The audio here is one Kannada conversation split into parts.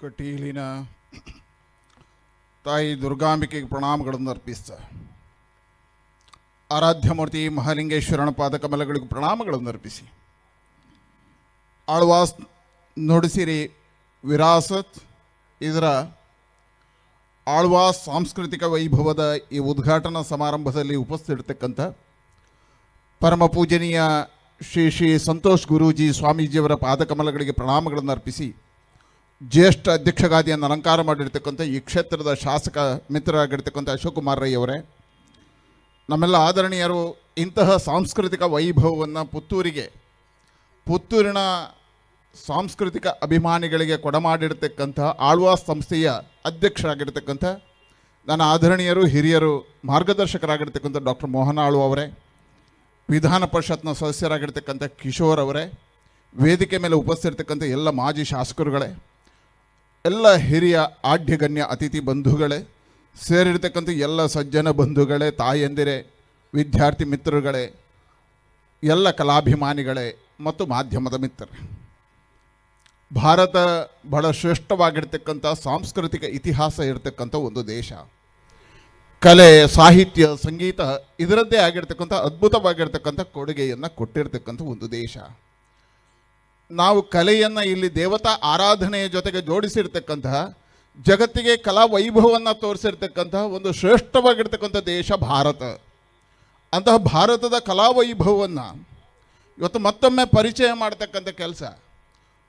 ಕಟೀಲಿನ ತಾಯಿ ದುರ್ಗಾಂಬಿಕೆಗೆ ಪ್ರಣಾಮಗಳನ್ನು ಅರ್ಪಿಸ್ತ. ಆರಾಧ್ಯಮೂರ್ತಿ ಮಹಾಲಿಂಗೇಶ್ವರನ ಪಾದಕಮಲಗಳಿಗೆ ಪ್ರಣಾಮಗಳನ್ನು ಅರ್ಪಿಸಿ. ಆಳ್ವಾಸ್ ನುಡಿಸಿರಿ ವಿರಾಸತ್. ಇದರ ಆಳ್ವಾಸ್ ಸಾಂಸ್ಕೃತಿಕ ವೈಭವದ ಈ ಉದ್ಘಾಟನಾ ಸಮಾರಂಭದಲ್ಲಿ ಉಪಸ್ಥಿತಿರ್ತಕ್ಕಂಥ ಪರಮ ಪೂಜನೀಯ ಶ್ರೀ ಶ್ರೀ ಸಂತೋಷ್ ಗುರೂಜಿ ಸ್ವಾಮೀಜಿಯವರ ಪಾದಕಮಲಗಳಿಗೆ ಪ್ರಣಾಮಗಳನ್ನು ಅರ್ಪಿಸಿ ಜ್ಯೇಷ್ಠ ಅಧ್ಯಕ್ಷಗಾದಿಯನ್ನು ಅಲಂಕಾರ ಮಾಡಿರ್ತಕ್ಕಂಥ ಈ ಕ್ಷೇತ್ರದ ಶಾಸಕ ಮಿತ್ರರಾಗಿರ್ತಕ್ಕಂಥ ಅಶೋಕ್ ಕುಮಾರ್ ರೈ ಅವರೇ, ನಮ್ಮೆಲ್ಲ ಆದರಣೀಯರು, ಇಂತಹ ಸಾಂಸ್ಕೃತಿಕ ವೈಭವವನ್ನು ಪುತ್ತೂರಿಗೆ, ಪುತ್ತೂರಿನ ಸಾಂಸ್ಕೃತಿಕ ಅಭಿಮಾನಿಗಳಿಗೆ ಕೊಡಮಾಡಿರ್ತಕ್ಕಂಥ ಆಳ್ವಾಸ್ ಸಂಸ್ಥೆಯ ಅಧ್ಯಕ್ಷರಾಗಿರ್ತಕ್ಕಂಥ ನನ್ನ ಆದರಣೀಯರು, ಹಿರಿಯರು, ಮಾರ್ಗದರ್ಶಕರಾಗಿರ್ತಕ್ಕಂಥ ಡಾಕ್ಟರ್ ಮೋಹನ ಆಳು ಅವರೇ, ವಿಧಾನ ಪರಿಷತ್ನ ಸದಸ್ಯರಾಗಿರ್ತಕ್ಕಂಥ ಕಿಶೋರ್ ಅವರೇ, ವೇದಿಕೆ ಮೇಲೆ ಉಪಸ್ಥಿರ್ತಕ್ಕಂಥ ಎಲ್ಲ ಮಾಜಿ ಶಾಸಕರುಗಳೇ ಎಲ್ಲ ಹಿರಿಯ ಆಢ್ಯಗಣ್ಯ ಅತಿಥಿ ಬಂಧುಗಳೇ, ಸೇರಿರ್ತಕ್ಕಂಥ ಎಲ್ಲ ಸಜ್ಜನ ಬಂಧುಗಳೇ, ತಾಯಂದಿರೇ, ವಿದ್ಯಾರ್ಥಿ ಮಿತ್ರರುಗಳೇ, ಎಲ್ಲ ಕಲಾಭಿಮಾನಿಗಳೇ ಮತ್ತು ಮಾಧ್ಯಮದ ಮಿತ್ರರೇ. ಭಾರತ ಬಹಳ ಶ್ರೇಷ್ಠವಾಗಿರ್ತಕ್ಕಂಥ ಸಾಂಸ್ಕೃತಿಕ ಇತಿಹಾಸ ಇರತಕ್ಕಂಥ ಒಂದು ದೇಶ. ಕಲೆ, ಸಾಹಿತ್ಯ, ಸಂಗೀತ ಇದರದ್ದೇ ಆಗಿರ್ತಕ್ಕಂಥ ಅದ್ಭುತವಾಗಿರ್ತಕ್ಕಂಥ ಕೊಡುಗೆಯನ್ನು ಕೊಟ್ಟಿರ್ತಕ್ಕಂಥ ಒಂದು ದೇಶ. ನಾವು ಕಲೆಯನ್ನು ಇಲ್ಲಿ ದೇವತಾ ಆರಾಧನೆಯ ಜೊತೆಗೆ ಜೋಡಿಸಿರ್ತಕ್ಕಂತಹ, ಜಗತ್ತಿಗೆ ಕಲಾ ವೈಭವವನ್ನು ತೋರಿಸಿರ್ತಕ್ಕಂತಹ ಒಂದು ಶ್ರೇಷ್ಠವಾಗಿರ್ತಕ್ಕಂಥ ದೇಶ ಭಾರತ. ಅಂತಹ ಭಾರತದ ಕಲಾ ವೈಭವವನ್ನು ಇವತ್ತು ಮತ್ತೊಮ್ಮೆ ಪರಿಚಯ ಮಾಡ್ತಕ್ಕಂಥ ಕೆಲಸ.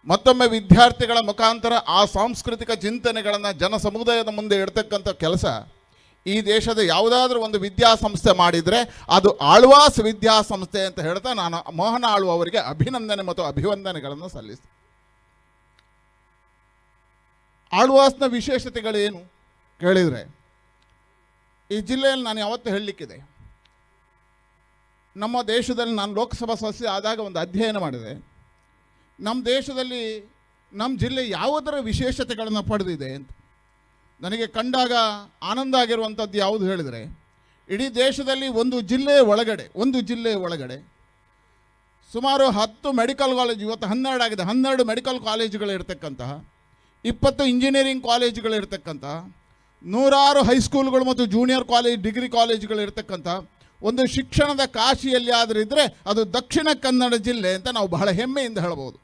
ಮತ್ತೊಮ್ಮೆ ವಿದ್ಯಾರ್ಥಿಗಳ ಮುಖಾಂತರ ಆ ಸಾಂಸ್ಕೃತಿಕ ಚಿಂತನೆಗಳನ್ನು ಜನ ಸಮುದಾಯದ ಮುಂದೆ ಇಡ್ತಕ್ಕಂಥ ಕೆಲಸ. ಈ ದೇಶದ ಯಾವುದಾದ್ರೂ ಒಂದು ವಿದ್ಯಾಸಂಸ್ಥೆ ಮಾಡಿದರೆ ಅದು ಆಳ್ವಾಸ್ ವಿದ್ಯಾಸಂಸ್ಥೆ ಅಂತ ಹೇಳ್ತಾ ನಾನು ಮೋಹನ ಆಳ್ವ ಅವರಿಗೆ ಅಭಿನಂದನೆ ಮತ್ತು ಅಭಿವಂದನೆಗಳನ್ನು ಸಲ್ಲಿಸಿ ಆಳ್ವಾಸ್ನ ವಿಶೇಷತೆಗಳೇನು ಕೇಳಿದರೆ, ಈ ಜಿಲ್ಲೆಯಲ್ಲಿ ನಾನು ಯಾವತ್ತೂ ಹೇಳಲಿಕ್ಕಿದೆ. ನಮ್ಮ ದೇಶದಲ್ಲಿ ನಾನು ಲೋಕಸಭಾ ಸದಸ್ಯ ಆದಾಗ ಒಂದು ಅಧ್ಯಯನ ಮಾಡಿದೆ. ನಮ್ಮ ದೇಶದಲ್ಲಿ ನಮ್ಮ ಜಿಲ್ಲೆ ಯಾವುದರ ವಿಶೇಷತೆಗಳನ್ನು ಪಡೆದಿದೆ ಅಂತ. ನನಗೆ ಕಂಡಾಗ ಆನಂದ ಆಗಿರುವಂಥದ್ದು ಯಾವುದು ಹೇಳಿದರೆ, ಇಡೀ ದೇಶದಲ್ಲಿ ಒಂದು ಜಿಲ್ಲೆಯ ಒಳಗಡೆ, ಒಂದು ಜಿಲ್ಲೆಯ ಒಳಗಡೆ ಸುಮಾರು ಹತ್ತು ಮೆಡಿಕಲ್ ಕಾಲೇಜ್ ಇವತ್ತು ಹನ್ನೆರಡು ಆಗಿದೆ. ಹನ್ನೆರಡು ಮೆಡಿಕಲ್ ಕಾಲೇಜುಗಳು ಇಪ್ಪತ್ತು ಇಂಜಿನಿಯರಿಂಗ್ ಕಾಲೇಜುಗಳು ಇರತಕ್ಕಂತಹ, ನೂರಾರು ಹೈಸ್ಕೂಲ್ಗಳು ಮತ್ತು ಜೂನಿಯರ್ ಕಾಲೇಜ್ ಡಿಗ್ರಿ ಕಾಲೇಜುಗಳು ಒಂದು ಶಿಕ್ಷಣದ ಕಾಶಿಯಲ್ಲಿ ಆದರೂ ಇದ್ದರೆ ಅದು ದಕ್ಷಿಣ ಕನ್ನಡ ಜಿಲ್ಲೆ ಅಂತ ನಾವು ಬಹಳ ಹೆಮ್ಮೆಯಿಂದ ಹೇಳ್ಬೋದು.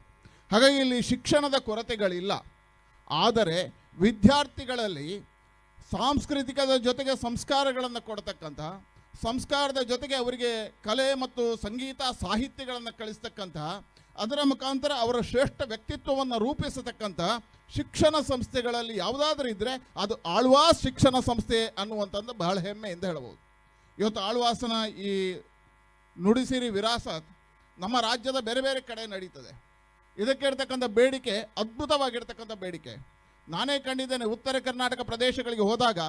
ಹಾಗಾಗಿ ಇಲ್ಲಿ ಶಿಕ್ಷಣದ ಕೊರತೆಗಳಿಲ್ಲ. ಆದರೆ ವಿದ್ಯಾರ್ಥಿಗಳಲ್ಲಿ ಸಾಂಸ್ಕೃತಿಕದ ಜೊತೆಗೆ ಸಂಸ್ಕಾರಗಳನ್ನು ಕೊಡ್ತಕ್ಕಂಥ, ಸಂಸ್ಕಾರದ ಜೊತೆಗೆ ಅವರಿಗೆ ಕಲೆ ಮತ್ತು ಸಂಗೀತ ಸಾಹಿತ್ಯಗಳನ್ನು ಕಳಿಸ್ತಕ್ಕಂಥ, ಅದರ ಮುಖಾಂತರ ಅವರ ಶ್ರೇಷ್ಠ ವ್ಯಕ್ತಿತ್ವವನ್ನು ರೂಪಿಸತಕ್ಕಂಥ ಶಿಕ್ಷಣ ಸಂಸ್ಥೆಗಳಲ್ಲಿ ಯಾವುದಾದ್ರೂ ಇದ್ದರೆ ಅದು ಆಳ್ವಾಸ್ ಶಿಕ್ಷಣ ಸಂಸ್ಥೆ ಅನ್ನುವಂಥದ್ದು ಬಹಳ ಹೆಮ್ಮೆ ಎಂದು ಹೇಳ್ಬೋದು. ಇವತ್ತು ಆಳ್ವಾಸನ ಈ ನುಡಿಸಿರಿ ವಿರಾಸತ್ ನಮ್ಮ ರಾಜ್ಯದ ಬೇರೆ ಬೇರೆ ಕಡೆ ನಡೀತದೆ. ಇದಕ್ಕೆ ಇರ್ತಕ್ಕಂಥ ಬೇಡಿಕೆ, ಅದ್ಭುತವಾಗಿರ್ತಕ್ಕಂಥ ಬೇಡಿಕೆ. ನಾನೇ ಕಂಡಿದ್ದೇನೆ ಉತ್ತರ ಕರ್ನಾಟಕ ಪ್ರದೇಶಗಳಿಗೆ ಹೋದಾಗ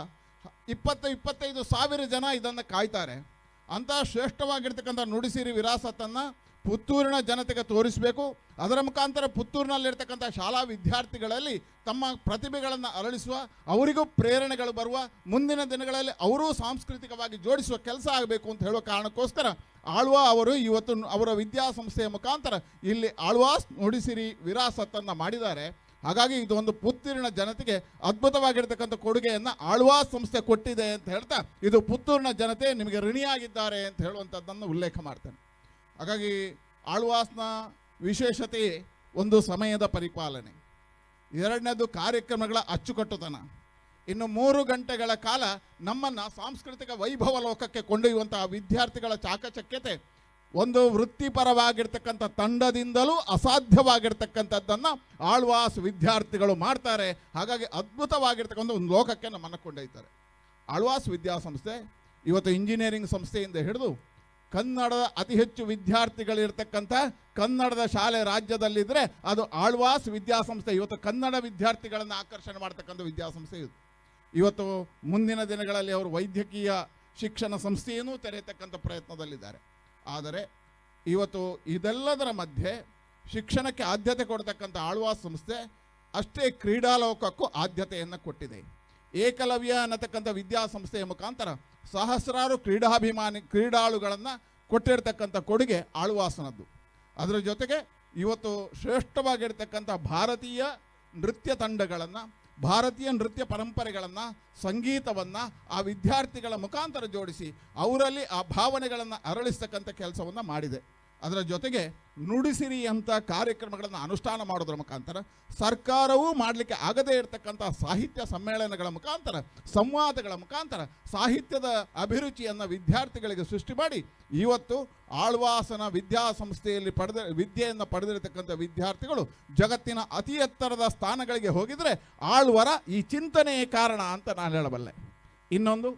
ಇಪ್ಪತ್ತು ಇಪ್ಪತ್ತೈದು ಸಾವಿರ ಜನ ಇದನ್ನು ಕಾಯ್ತಾರೆ. ಅಂಥ ಶ್ರೇಷ್ಠವಾಗಿರ್ತಕ್ಕಂಥ ನುಡಿಸಿರಿ ವಿರಾಸತನ್ನು ಪುತ್ತೂರಿನ ಜನತೆಗೆ ತೋರಿಸಬೇಕು. ಅದರ ಮುಖಾಂತರ ಪುತ್ತೂರಿನಲ್ಲಿರ್ತಕ್ಕಂಥ ಶಾಲಾ ವಿದ್ಯಾರ್ಥಿಗಳಲ್ಲಿ ತಮ್ಮ ಪ್ರತಿಭೆಗಳನ್ನು ಅರಳಿಸುವ, ಅವರಿಗೂ ಪ್ರೇರಣೆಗಳು ಬರುವ, ಮುಂದಿನ ದಿನಗಳಲ್ಲಿ ಅವರೂ ಸಾಂಸ್ಕೃತಿಕವಾಗಿ ಜೋಡಿಸುವ ಕೆಲಸ ಆಗಬೇಕು ಅಂತ ಹೇಳುವ ಕಾರಣಕ್ಕೋಸ್ಕರ ಆಳ್ವ ಅವರು ಇವತ್ತು ಅವರ ವಿದ್ಯಾಸಂಸ್ಥೆಯ ಮುಖಾಂತರ ಇಲ್ಲಿ ಆಳ್ವಾಸ್ ನುಡಿಸಿರಿ ವಿರಾಸತ್ತನ್ನು ಮಾಡಿದ್ದಾರೆ. ಹಾಗಾಗಿ ಇದು ಒಂದು ಪುತ್ತೂರಿನ ಜನತೆಗೆ ಅದ್ಭುತವಾಗಿರ್ತಕ್ಕಂಥ ಕೊಡುಗೆಯನ್ನು ಆಳ್ವಾಸ್ ಸಂಸ್ಥೆ ಕೊಟ್ಟಿದೆ ಅಂತ ಹೇಳ್ತಾ, ಇದು ಪುತ್ತೂರಿನ ಜನತೆ ನಿಮಗೆ ಋಣಿಯಾಗಿದ್ದಾರೆ ಅಂತ ಹೇಳುವಂಥದ್ದನ್ನು ಉಲ್ಲೇಖ ಮಾಡ್ತೇನೆ. ಹಾಗಾಗಿ ಆಳ್ವಾಸ್ನ ವಿಶೇಷತೆ ಒಂದು ಸಮಯದ ಪರಿಪಾಲನೆ. ಎರಡನೇದು ಕಾರ್ಯಕ್ರಮಗಳ ಅಚ್ಚುಕಟ್ಟುತನ. ಇನ್ನು ಮೂರು ಗಂಟೆಗಳ ಕಾಲ ನಮ್ಮನ್ನು ಸಾಂಸ್ಕೃತಿಕ ವೈಭವ ಲೋಕಕ್ಕೆ ಕೊಂಡೊಯ್ಯುವಂತಹ ವಿದ್ಯಾರ್ಥಿಗಳ ಚಾಕಚಕ್ಯತೆ ಒಂದು ವೃತ್ತಿಪರವಾಗಿರ್ತಕ್ಕಂಥ ತಂಡದಿಂದಲೂ ಅಸಾಧ್ಯವಾಗಿರ್ತಕ್ಕಂಥದ್ದನ್ನು ಆಳ್ವಾಸ್ ವಿದ್ಯಾರ್ಥಿಗಳು ಮಾಡ್ತಾರೆ. ಹಾಗಾಗಿ ಅದ್ಭುತವಾಗಿರ್ತಕ್ಕಂಥ ಒಂದು ಲೋಕಕ್ಕೆ ನಮ್ಮನ್ನು ಕೊಂಡೊಯ್ತಾರೆ. ಆಳ್ವಾಸ್ ವಿದ್ಯಾಸಂಸ್ಥೆ ಇವತ್ತು ಇಂಜಿನಿಯರಿಂಗ್ ಸಂಸ್ಥೆಯಿಂದ ಹಿಡಿದು ಕನ್ನಡದ ಅತಿ ಹೆಚ್ಚು ವಿದ್ಯಾರ್ಥಿಗಳಿರ್ತಕ್ಕಂಥ ಕನ್ನಡದ ಶಾಲೆ ರಾಜ್ಯದಲ್ಲಿದ್ದರೆ ಅದು ಆಳ್ವಾಸ್ ವಿದ್ಯಾಸಂಸ್ಥೆ. ಇವತ್ತು ಕನ್ನಡ ವಿದ್ಯಾರ್ಥಿಗಳನ್ನು ಆಕರ್ಷಣೆ ಮಾಡ್ತಕ್ಕಂಥ ವಿದ್ಯಾಸಂಸ್ಥೆ ಇದು. ಇವತ್ತು ಮುಂದಿನ ದಿನಗಳಲ್ಲಿ ಅವರು ವೈದ್ಯಕೀಯ ಶಿಕ್ಷಣ ಸಂಸ್ಥೆಯನ್ನು ತೆರೆಯತಕ್ಕಂಥ ಪ್ರಯತ್ನದಲ್ಲಿದ್ದಾರೆ. ಆದರೆ ಇವತ್ತು ಇದೆಲ್ಲದರ ಮಧ್ಯೆ ಶಿಕ್ಷಣಕ್ಕೆ ಆದ್ಯತೆ ಕೊಡತಕ್ಕಂಥ ಆಳ್ವಾಸ್ ಸಂಸ್ಥೆ ಅಷ್ಟೇ ಕ್ರೀಡಾಲೋಕಕ್ಕೂ ಆದ್ಯತೆಯನ್ನು ಕೊಟ್ಟಿದೆ. ಏಕಲವ್ಯ ಅನ್ನತಕ್ಕಂಥ ವಿದ್ಯಾಸಂಸ್ಥೆಯ ಮುಖಾಂತರ ಸಹಸ್ರಾರು ಕ್ರೀಡಾಭಿಮಾನಿ ಕ್ರೀಡಾಳುಗಳನ್ನು ಕೊಟ್ಟಿರ್ತಕ್ಕಂಥ ಕೊಡುಗೆ ಆಳ್ವಾಸನದ್ದು. ಅದರ ಜೊತೆಗೆ ಇವತ್ತು ಶ್ರೇಷ್ಠವಾಗಿರ್ತಕ್ಕಂಥ ಭಾರತೀಯ ನೃತ್ಯ ತಂಡಗಳನ್ನು ಭಾರತೀಯ ನೃತ್ಯ ಪರಂಪರೆಗಳನ್ನು ಸಂಗೀತವನ್ನು ಆ ವಿದ್ಯಾರ್ಥಿಗಳ ಮುಖಾಂತರ ಜೋಡಿಸಿ ಅವರಲ್ಲಿ ಆ ಭಾವನೆಗಳನ್ನು ಅರಳಿಸ್ತಕ್ಕಂಥ ಕೆಲಸವನ್ನು ಮಾಡಿದೆ. ಅದರ ಜೊತೆಗೆ ನುಡಿಸಿರಿ ಅಂತ ಕಾರ್ಯಕ್ರಮಗಳನ್ನು ಅನುಷ್ಠಾನ ಮಾಡೋದ್ರ ಮುಖಾಂತರ, ಸರ್ಕಾರವೂ ಮಾಡಲಿಕ್ಕೆ ಆಗದೇ ಇರತಕ್ಕಂಥ ಸಾಹಿತ್ಯ ಸಮ್ಮೇಳನಗಳ ಮುಖಾಂತರ, ಸಂವಾದಗಳ ಮುಖಾಂತರ, ಸಾಹಿತ್ಯದ ಅಭಿರುಚಿಯನ್ನು ವಿದ್ಯಾರ್ಥಿಗಳಿಗೆ ಸೃಷ್ಟಿ ಮಾಡಿ, ಇವತ್ತು ಆಳ್ವಾಸನ ವಿದ್ಯಾಸಂಸ್ಥೆಯಲ್ಲಿ ಪಡೆದ, ವಿದ್ಯೆಯನ್ನು ಪಡೆದಿರತಕ್ಕಂಥ ವಿದ್ಯಾರ್ಥಿಗಳು ಜಗತ್ತಿನ ಅತಿ ಎತ್ತರದ ಸ್ಥಾನಗಳಿಗೆ ಹೋಗಿದರೆ ಆಳ್ವರ ಈ ಚಿಂತನೆಯೇ ಕಾರಣ ಅಂತ ನಾನು ಹೇಳಬಲ್ಲೆ. ಇನ್ನೊಂದು,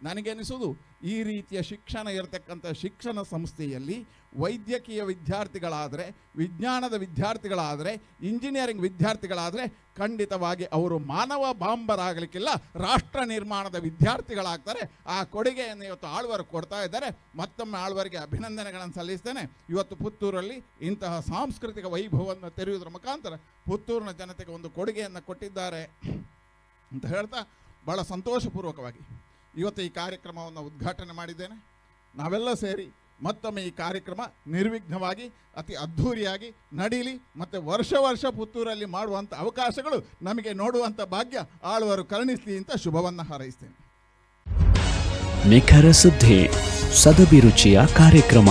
ನನಗೆನಿಸುವುದು ಈ ರೀತಿಯ ಶಿಕ್ಷಣ ಇರತಕ್ಕಂಥ ಶಿಕ್ಷಣ ಸಂಸ್ಥೆಯಲ್ಲಿ ವೈದ್ಯಕೀಯ ವಿದ್ಯಾರ್ಥಿಗಳಾದರೆ, ವಿಜ್ಞಾನದ ವಿದ್ಯಾರ್ಥಿಗಳಾದರೆ, ಇಂಜಿನಿಯರಿಂಗ್ ವಿದ್ಯಾರ್ಥಿಗಳಾದರೆ ಖಂಡಿತವಾಗಿ ಅವರು ಮಾನವ ಬಾಂಬರಾಗಲಿಕ್ಕಿಲ್ಲ, ರಾಷ್ಟ್ರ ನಿರ್ಮಾಣದ ವಿದ್ಯಾರ್ಥಿಗಳಾಗ್ತಾರೆ. ಆ ಕೊಡುಗೆಯನ್ನು ಇವತ್ತು ಆಳ್ವರು ಕೊಡ್ತಾ ಇದ್ದಾರೆ. ಮತ್ತೊಮ್ಮೆ ಆಳ್ವರಿಗೆ ಅಭಿನಂದನೆಗಳನ್ನು ಸಲ್ಲಿಸ್ತೇನೆ. ಇವತ್ತು ಪುತ್ತೂರಲ್ಲಿ ಇಂತಹ ಸಾಂಸ್ಕೃತಿಕ ವೈಭವವನ್ನು ತೆರೆಯುವುದರ ಮುಖಾಂತರ ಪುತ್ತೂರಿನ ಜನತೆಗೆ ಒಂದು ಕೊಡುಗೆಯನ್ನು ಕೊಟ್ಟಿದ್ದಾರೆ ಅಂತ ಹೇಳ್ತಾ ಭಾಳ ಸಂತೋಷಪೂರ್ವಕವಾಗಿ. ಇವತ್ತು ಈ ಕಾರ್ಯಕ್ರಮವನ್ನು ಉದ್ಘಾಟನೆ ಮಾಡಿದ್ದೇನೆ. ನಾವೆಲ್ಲ ಸೇರಿ ಮತ್ತೊಮ್ಮೆ ಈ ಕಾರ್ಯಕ್ರಮ ನಿರ್ವಿಘ್ನವಾಗಿ, ಅತಿ ಅದ್ಧೂರಿಯಾಗಿ ನಡೀಲಿ, ಮತ್ತು ವರ್ಷ ವರ್ಷ ಪುತ್ತೂರಲ್ಲಿ ಮಾಡುವಂಥ ಅವಕಾಶಗಳು ನಮಗೆ ನೋಡುವಂಥ ಭಾಗ್ಯ ಆಳುವರು ಕರುಣಿಸಲಿ ಅಂತ ಶುಭವನ್ನು ಹಾರೈಸ್ತೇನೆ. ನಿಖರ ಸುದ್ದಿ ಸದಭಿರುಚಿಯ ಕಾರ್ಯಕ್ರಮ.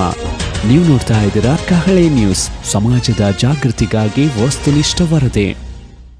ನೀವು ನೋಡ್ತಾ ಇದ್ದೀರಾ ಕಹಳೆ ನ್ಯೂಸ್. ಸಮಾಜದ ಜಾಗೃತಿಗಾಗಿ ವಸ್ತುನಿಷ್ಠ ವರದಿ.